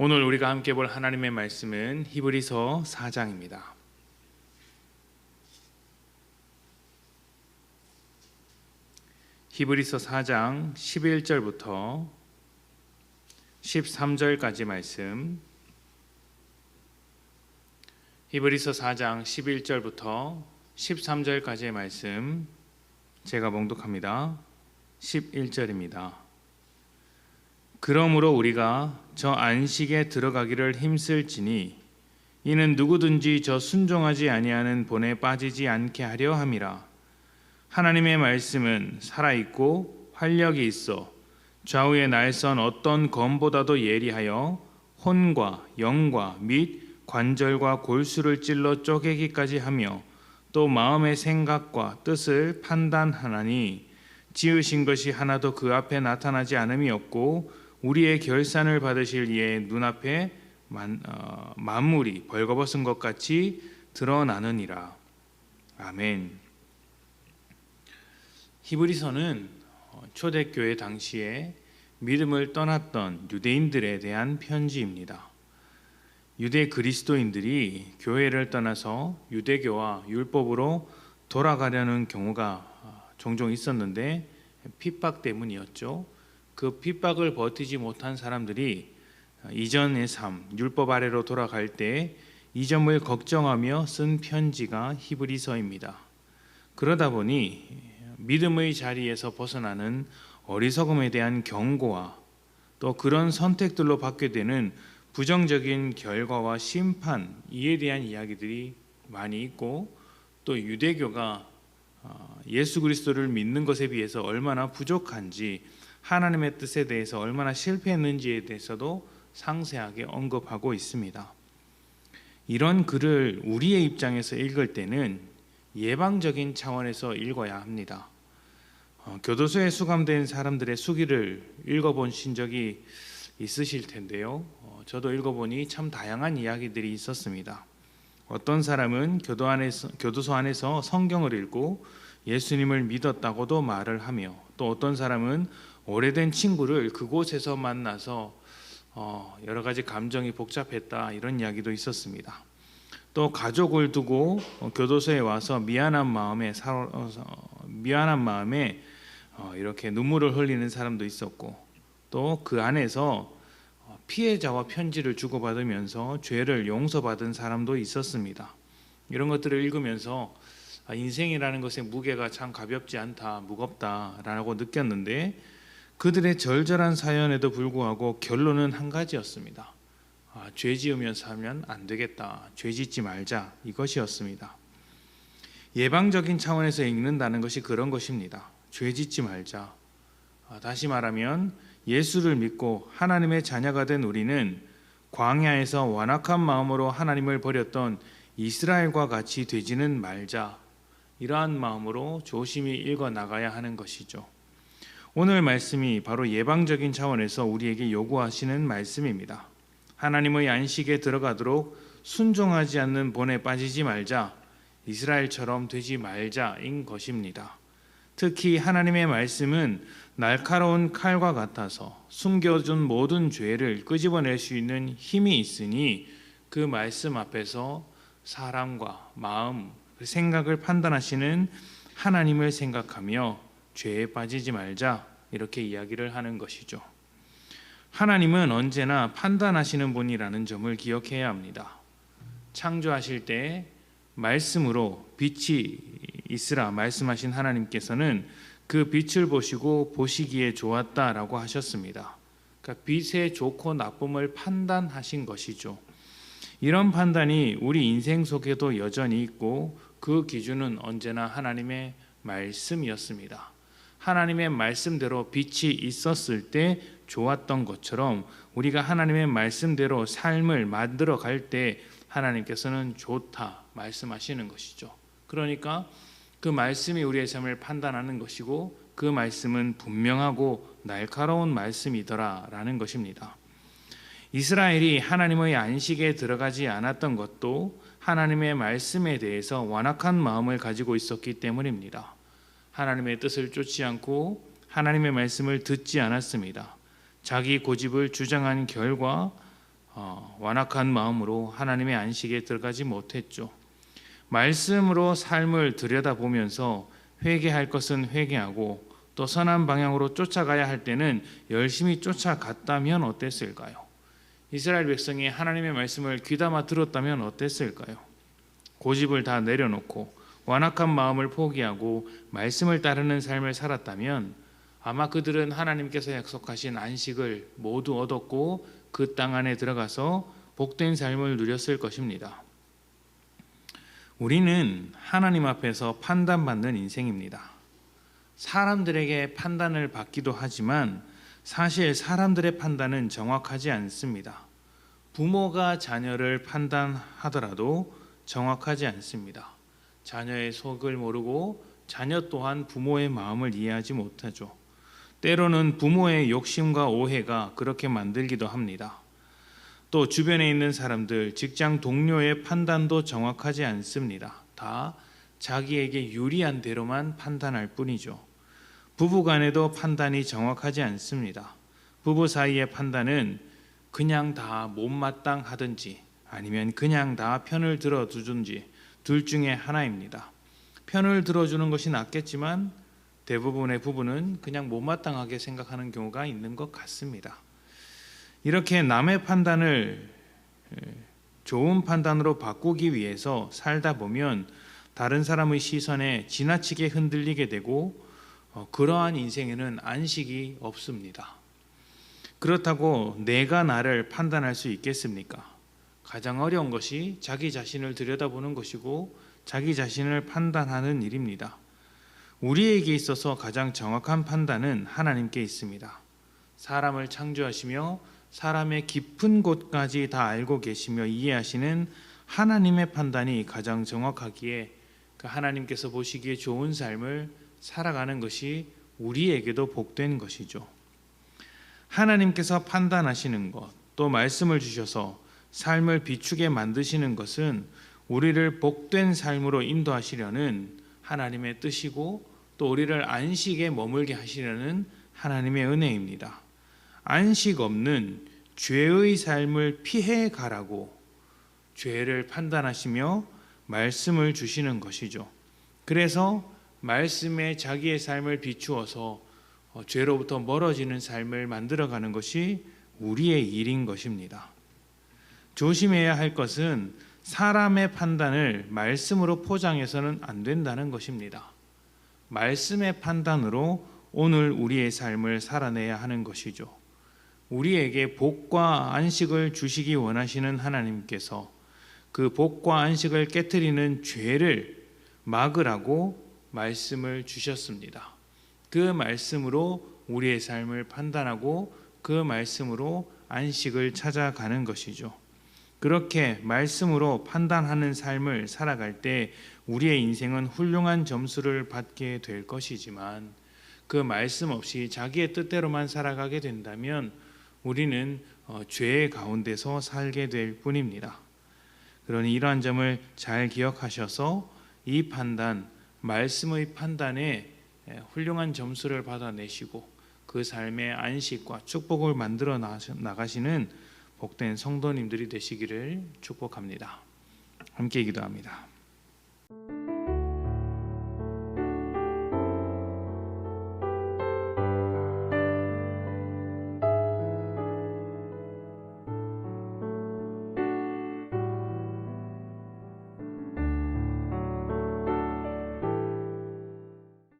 오늘 우리가 함께 볼 하나님의 말씀은 히브리서 4장입니다. 히브리서 4장 11절부터 13절까지 말씀 히브리서 4장 11절부터 13절까지의 말씀 제가 봉독합니다. 11절입니다. 그러므로 우리가 저 안식에 들어가기를 힘쓸지니 이는 누구든지 저 순종하지 아니하는 본에 빠지지 않게 하려 함이라. 하나님의 말씀은 살아 있고 활력이 있어 좌우에 날선 어떤 검보다도 예리하여 혼과 영과 및 관절과 골수를 찔러 쪼개기까지 하며 또 마음의 생각과 뜻을 판단하나니 지으신 것이 하나도 그 앞에 나타나지 않음이 없고 우리의 결산을 받으실 이의 눈앞에 만, 어, 만물이 벌거벗은 것 같이 드러나느니라. 아멘. 히브리서는 어, 초대교회 당시에 믿음을 떠났던 유대인들에 대한 편지입니다. 유대 그리스도인들이 교회를 떠나서 유대교와 율법으로 돌아가려는 경우가 어, 종종 있었는데 핍박 때문이었죠. 그 핍박을 버티지 못한 사람들이 이전의 삶, 율법 아래로 돌아갈 때 이 점을 걱정하며 쓴 편지가 히브리서입니다. 그러다 보니 믿음의 자리에서 벗어나는 어리석음에 대한 경고와 또 그런 선택들로 받게 되는 부정적인 결과와 심판 이에 대한 이야기들이 많이 있고 또 유대교가 어, 예수 그리스도를 믿는 것에 비해서 얼마나 부족한지 하나님의 뜻에 대해서 얼마나 실패했는지에 대해서도 상세하게 언급하고 있습니다. 이런 글을 우리의 입장에서 읽을 때는 예방적인 차원에서 읽어야 합니다. 어, 교도소에 수감된 사람들의 수기를 읽어보신 적이 있으실 텐데요. 어, 저도 읽어보니 참 다양한 이야기들이 있었습니다. 어떤 사람은 교도 안에서, 교도소 안에서 성경을 읽고 예수님을 믿었다고도 말을 하며 또 어떤 사람은 오래된 친구를 그곳에서 만나서 어, 여러 가지 감정이 복잡했다 이런 이야기도 있었습니다. 또 가족을 두고 어, 교도소에 와서 미안한 마음에 사, 어, 미안한 마음에 어, 이렇게 눈물을 흘리는 사람도 있었고 또 그 안에서 어, 피해자와 편지를 주고받으면서 죄를 용서받은 사람도 있었습니다. 이런 것들을 읽으면서 아, 인생이라는 것의 무게가 참 가볍지 않다, 무겁다라고 느꼈는데 그들의 절절한 사연에도 불구하고 결론은 한 가지였습니다. 아, 죄 지으면 살면 안 되겠다. 죄 짓지 말자. 이것이었습니다. 예방적인 차원에서 읽는다는 것이 그런 것입니다. 죄 짓지 말자. 아, 다시 말하면 예수를 믿고 하나님의 자녀가 된 우리는 광야에서 완악한 마음으로 하나님을 버렸던 이스라엘과 같이 되지는 말자. 이러한 마음으로 조심히 읽어 나가야 하는 것이죠. 오늘 말씀이 바로 예방적인 차원에서 우리에게 요구하시는 말씀입니다. 하나님의 안식에 들어가도록 순종하지 않는 본에 빠지지 말자, 이스라엘처럼 되지 말자인 것입니다. 특히 하나님의 말씀은 날카로운 칼과 같아서 숨겨둔 모든 죄를 끄집어낼 수 있는 힘이 있으니 그 말씀 앞에서 사람과 마음, 그 생각을 판단하시는 하나님을 생각하며 죄에 빠지지 말자 이렇게 이야기를 하는 것이죠. 하나님은 언제나 판단하시는 분이라는 점을 기억해야 합니다. 창조하실 때 말씀으로 빛이 있으라 말씀하신 하나님께서는 그 빛을 보시고 보시기에 좋았다라고 하셨습니다. 그러니까 빛의 좋고 나쁨을 판단하신 것이죠. 이런 판단이 우리 인생 속에도 여전히 있고 그 기준은 언제나 하나님의 말씀이었습니다. 하나님의 말씀대로 빛이 있었을 때 좋았던 것처럼 우리가 하나님의 말씀대로 삶을 만들어 갈 때 하나님께서는 좋다 말씀하시는 것이죠. 그러니까 그 말씀이 우리의 삶을 판단하는 것이고 그 말씀은 분명하고 날카로운 말씀이더라라는 것입니다. 이스라엘이 하나님의 안식에 들어가지 않았던 것도 하나님의 말씀에 대해서 완악한 마음을 가지고 있었기 때문입니다. 하나님의 뜻을 쫓지 않고 하나님의 말씀을 듣지 않았습니다. 자기 고집을 주장한 결과 어, 완악한 마음으로 하나님의 안식에 들어가지 못했죠. 말씀으로 삶을 들여다보면서 회개할 것은 회개하고 또 선한 방향으로 쫓아가야 할 때는 열심히 쫓아갔다면 어땠을까요? 이스라엘 백성이 하나님의 말씀을 귀담아 들었다면 어땠을까요? 고집을 다 내려놓고 완악한 마음을 포기하고 말씀을 따르는 삶을 살았다면 아마 그들은 하나님께서 약속하신 안식을 모두 얻었고 그 땅 안에 들어가서 복된 삶을 누렸을 것입니다. 우리는 하나님 앞에서 판단받는 인생입니다. 사람들에게 판단을 받기도 하지만 사실 사람들의 판단은 정확하지 않습니다. 부모가 자녀를 판단하더라도 정확하지 않습니다. 자녀의 속을 모르고 자녀 또한 부모의 마음을 이해하지 못하죠. 때로는 부모의 욕심과 오해가 그렇게 만들기도 합니다. 또 주변에 있는 사람들, 직장 동료의 판단도 정확하지 않습니다. 다 자기에게 유리한 대로만 판단할 뿐이죠. 부부 간에도 판단이 정확하지 않습니다. 부부 사이의 판단은 그냥 다 못마땅하든지 아니면 그냥 다 편을 들어주든지 둘 중에 하나입니다. 편을 들어주는 것이 낫겠지만 대부분의 부부는 그냥 못마땅하게 생각하는 경우가 있는 것 같습니다. 이렇게 남의 판단을 좋은 판단으로 바꾸기 위해서 살다 보면 다른 사람의 시선에 지나치게 흔들리게 되고 어, 그러한 인생에는 안식이 없습니다. 그렇다고 내가 나를 판단할 수 있겠습니까? 가장 어려운 것이 자기 자신을 들여다보는 것이고 자기 자신을 판단하는 일입니다. 우리에게 있어서 가장 정확한 판단은 하나님께 있습니다. 사람을 창조하시며 사람의 깊은 곳까지 다 알고 계시며 이해하시는 하나님의 판단이 가장 정확하기에 그 하나님께서 보시기에 좋은 삶을 살아가는 것이 우리에게도 복된 것이죠. 하나님께서 판단하시는 것, 또 말씀을 주셔서 삶을 비추게 만드시는 것은 우리를 복된 삶으로 인도하시려는 하나님의 뜻이고 또 우리를 안식에 머물게 하시려는 하나님의 은혜입니다. 안식 없는 죄의 삶을 피해 가라고 죄를 판단하시며 말씀을 주시는 것이죠. 그래서 말씀에 자기의 삶을 비추어서 어, 죄로부터 멀어지는 삶을 만들어가는 것이 우리의 일인 것입니다. 조심해야 할 것은 사람의 판단을 말씀으로 포장해서는 안 된다는 것입니다. 말씀의 판단으로 오늘 우리의 삶을 살아내야 하는 것이죠. 우리에게 복과 안식을 주시기 원하시는 하나님께서 그 복과 안식을 깨뜨리는 죄를 막으라고 말씀을 주셨습니다. 그 말씀으로 우리의 삶을 판단하고 그 말씀으로 안식을 찾아가는 것이죠. 그렇게 말씀으로 판단하는 삶을 살아갈 때 우리의 인생은 훌륭한 점수를 받게 될 것이지만 그 말씀 없이 자기의 뜻대로만 살아가게 된다면 우리는 어, 죄의 가운데서 살게 될 뿐입니다. 그러니 이러한 점을 잘 기억하셔서 이 판단, 말씀의 판단에 훌륭한 점수를 받아내시고 그 삶의 안식과 축복을 만들어 나가시는 복된 성도님들이 되시기를 축복합니다. 함께 기도합니다.